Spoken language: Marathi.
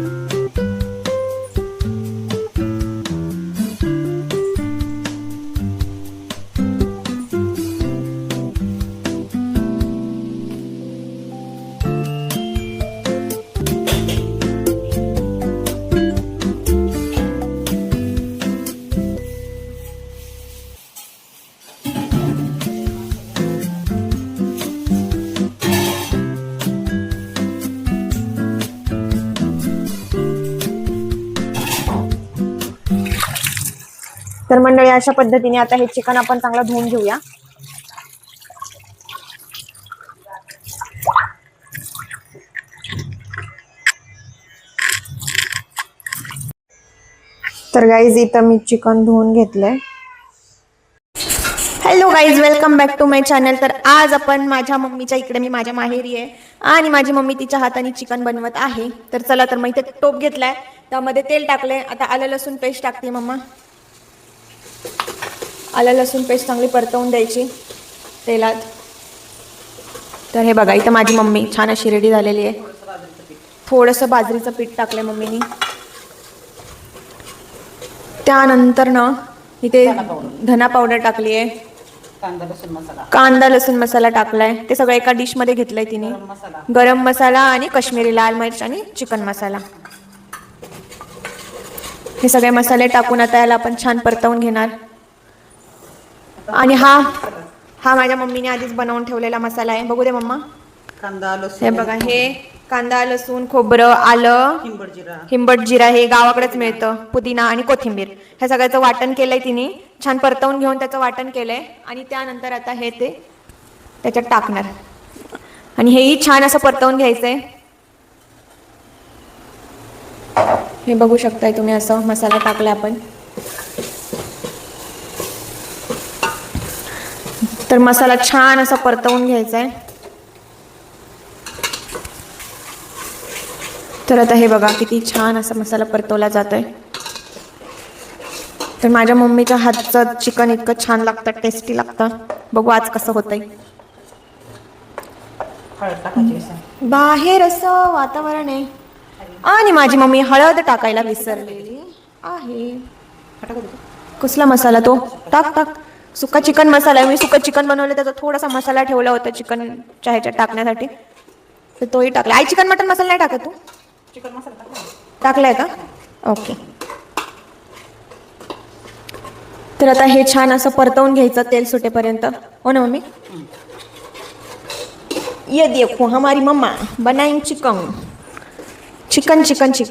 you. तर मंडळी अशा पद्धतीने आता हे चिकन आपण चांगलं धुवून घेऊया. तर गाईज इथं मी चिकन धुवून घेतलंय. Hello guys welcome back to my channel तर आज आपण माझ्या मम्मीच्या इकडे मी माझ्या माहेरी आहे आणि माझी मम्मी तिच्या हाताने चिकन बनवत आहे. तर चला तर मग इथे टोप घेतलाय. त्यामध्ये तेल टाकलंय. आता आलं लसूण पेस्ट टाकते मम्मा. आलं लसूण पेस्ट चांगली परतवून द्यायची तेलात. तर हे बघा इथं माझी मम्मी छान अशी रेडी झालेली आहे. थोडंसं बाजरीचं पीठ टाकलंय मम्मीनी. त्यानंतर ना इथे धना पावडर टाकली आहे. कांदा लसूण मसाला. कांदा लसूण मसाला टाकलाय. ते सगळं एका डिशमध्ये घेतलंय तिने. गरम मसाला आणि काश्मीरी लाल मिर्च आणि चिकन मसाला. हे सगळे मसाले टाकून आता याला आपण छान परतवून घेणार. आणि हा हा माझ्या मम्मीने आधीच बनवून ठेवलेला मसाला आहे. बघू दे मम्मा. कांदा हे लसूण बघा हे कांदा लसूण खोबरं आलं हिंबड जिरा. हिंबट जिरा हे गावाकडेच मिळतं पुदिना आणि कोथिंबीर. ह्या सगळ्याचं वाटण केलंय तिने. छान परतवून घेऊन त्याचं वाटण केलंय. आणि त्यानंतर आता हे ते त्याच्यात टाकणार. आणि हेही छान असं परतवून घ्यायचंय. हे बघू शकताय तुम्ही असं मसाला टाकलाय आपण. तर मसाला छान असा परतवून घ्यायचा आहे तर आता हे बघा किती छान असा मसाला परतवला जातोय. तर माझ्या मम्मीच्या हातचं चिकन इतकं छान लागतं टेस्टी लागतं. बघू आज कसं होतंय. बाहेर असं वातावरण आहे. आणि माझी मम्मी हळद टाकायला विसरलेली आहे. कसला मसाला तो? टाक टाक. सुका चिकन मसाला आहे. मी सुका चिकन बनवलं त्याचा थोडासा मसाला ठेवला होता चिकनच्या ह्याच्यात टाकण्यासाठी. तर तोही टाकला. आई चिकन मटन मसाला नाही टाकत तू? चिकन मसाला. टाकलाय का? ओके. तर आता हे छान असं परतवून घ्यायचं तेल सुटेपर्यंत. हो ना मम्मी? ये देखो हमारी मम्मा बनाई चिकन. Chicken chicken chicken.